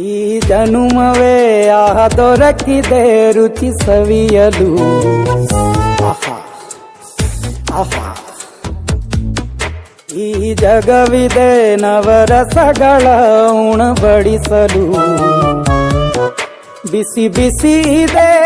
ಈ ಜನುಮವೇ ಆಹ ದೊರಕಿದೆ ರುಚಿ ಸವಿಯಲು. ಆಹಾ ಆಹಾ. ಈ ಜಗವಿದೆ ನವರಸಗಳ ಉಣಬಡಿಸಲು. ಬಿಸಿ ಬಿಸಿ ಇದೆ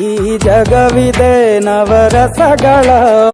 ಈ ಜಗವಿದೆ ನವರಸಗಳ